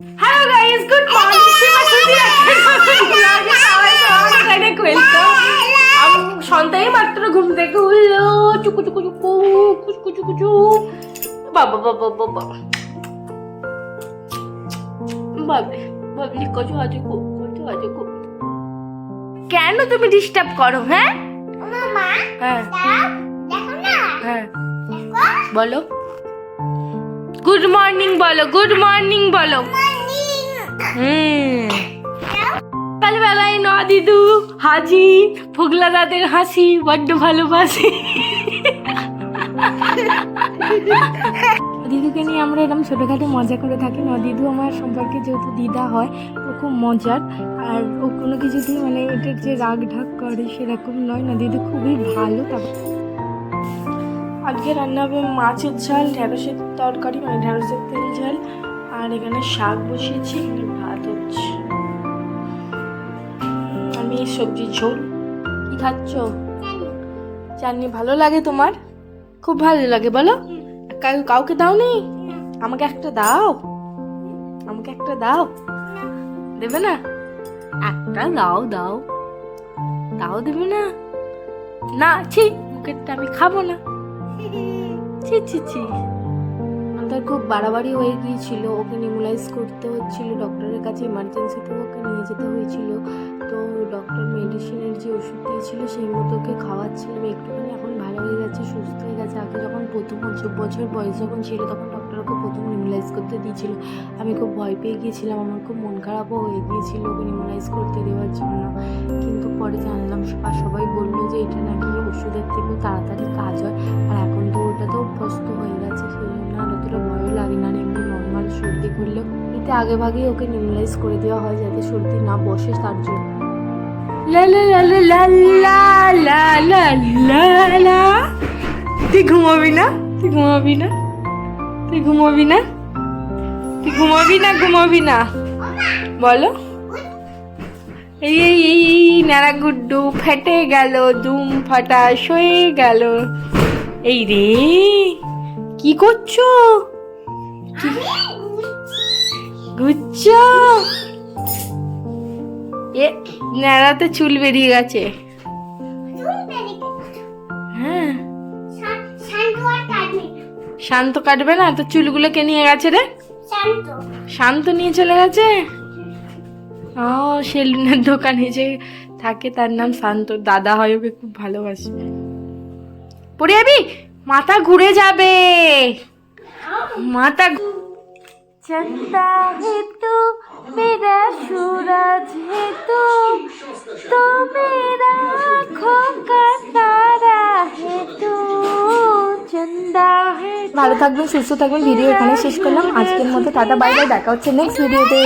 Hello guys good morning সন্ধ্যায় মাত্র ঘুম থেকে উঠল চুকু চুকু চুকু কুচকু চুকু চু বাবা বাবা বাবা বাবলি বাবলি কচু আজু কো আজু কো কেন তুমি ডিস্টার্ব করো হ্যাঁ মামা হ্যাঁ দেখো না হ্যাঁ বলো গুড মর্নিং বলো গুড মর্নিং বলো দিদু হাজি ফুগলা দাদের হাসি, বড্ড ভালোবাসি। দিদুকে নিয়ে আমরা এরকম ছোটোখাটো মজা করে থাকি। ন দিদু আমার সম্পর্কে যেহেতু দিদা হয়, ও খুব মজার। আর ও কোনো কিছুতেই মানে এটার যে রাগ ঢাক করে সেরকম নয়। না দিদু খুবই ভালো। তারপর আজকে রান্না হবে মাছের ঝাল, ঢেঁড়সের তরকারি মানে ঢেঁড়সের তেল ঝাল। আর এখানে শাক বসিয়েছি, ভাত হচ্ছে। আমি সবজি ঝোল কি খাচ্ছ? চাটনি ভালো লাগে তোমার? খুব ভালো লাগে, বলো। কাউ- কাউকে দাও নি আমাকে একটা দাও। আমাকে একটা দাও। দেবে না? একটা দাও দাও। দাও দেবে না? না, ছি, মুখেরটা আমি খাব না। ছি ছি ছি। আমাদের খুব বাড়াবাড়ি হয়ে গিয়েছিল, ওকে নিমোলাইজ করতে হচ্ছিল, ডক্টরের কাছে ইমার্জেন্সিতে ওকে নিয়ে যেতে হয়েছিল। তো ডক্টর মেডিসিনের যে ওষুধ দিয়েছিল, সেই মতো ওকে খাওয়াচ্ছিলাম। একটুখানি এখন ভালো হয়ে গেছে, সুস্থ হয়ে গেছে। আগে যখন প্রথম বছর বছর বয়স যখন ছিল, তখন ডক্টর ওকে প্রথম নিমোলাইজ করতে দিয়েছিল। আমি খুব ভয় পেয়ে গিয়েছিলাম, আমার খুব মন খারাপও হয়ে গিয়েছিল ওকে নিমোলাইজ করতে দেওয়ার জন্য। কিন্তু পরে জানলাম সবাই বলল যে এটা নাকি ওষুধের থেকেও তাড়াতাড়ি কাজ হয়, আর এখন তো ওটা তো অভ্যস্ত হয়ে গেছে। করল। এতে আগেভাগেই ওকে নিমলাইজ করে দেওয়া হয় যাতে সর্দি না বসে তার জন্য। তুই ঘুমাবি না? তুই ঘুমাবি না? তুই ঘুমাবি না? তুই ঘুমাবি না? ঘুমাবি না? বলো। এই এই এই নারা গুড্ডু ফেটে গেল, দুম ফাটা সয়ে গেল। এই রে, কি করছ? গুচ্ছ। এ, ন্যাড়াতে চুল বেরিয়ে গেছে। হ্যাঁ। শান্ত কাটবে না? তো চুলগুলো কে নিয়ে গেছে রে। শান্ত নিয়ে চলে গেছে? ও, সেলুনের দোকানে যে থাকে তার নাম শান্ত। দাদা হয় ওকে খুব ভালোবাসে। পড়ে যাবি মাথা ঘুরে যাবে। মাথা चलता है तू मेरा सूरज है तू तो मेरा आँखों का तारा है तू चंदा है ভালো থাকবেন সুস্থ থাকবেন ভিডিও এখানে শেষ করলাম আজকের মতো টাটা বাই বাই দেখা হচ্ছে নেক্সট ভিডিওতে